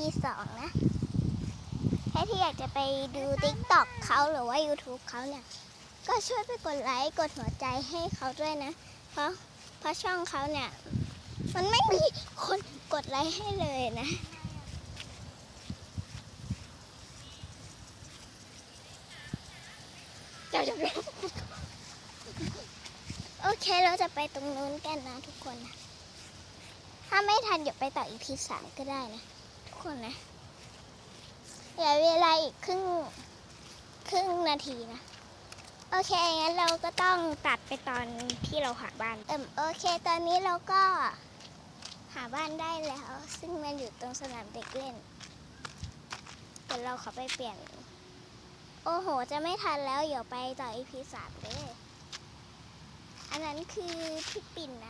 ที่สองนะ ใครที่อยากจะไปดู TikTok เขาหรือว่า YouTube เขาเนี่ย ก็ช่วยไปกดไลค์กดหัวใจให้เขาด้วยนะ เพราะเพราะช่องเขาเนี่ย มันไม่มีคนกดไลค์ให้เลยนะเจ้าจะโอเคเราจะไปตรงนู้นกันนะทุกคนนะถ้าไม่ทันเดี๋ยวไปต่ออีพีสามก็ได้นะ คนนะเหลือเวลาอีกครึ่งครึ่งนาทีนะ โอเค งั้นเราก็ต้องตัดไปตอนที่เราหาบ้าน เอิมโอเค ตอนนี้เราก็หาบ้านได้แล้ว ซึ่งมันอยู่ตรงสนามเด็กเล่นเดี๋ยวเราขอไปเปลี่ยน โอ้โห จะไม่ทันแล้ว เดี๋ยวไปต่ออีพีสามเลย อันนั้นคือพี่ปิ่นนะ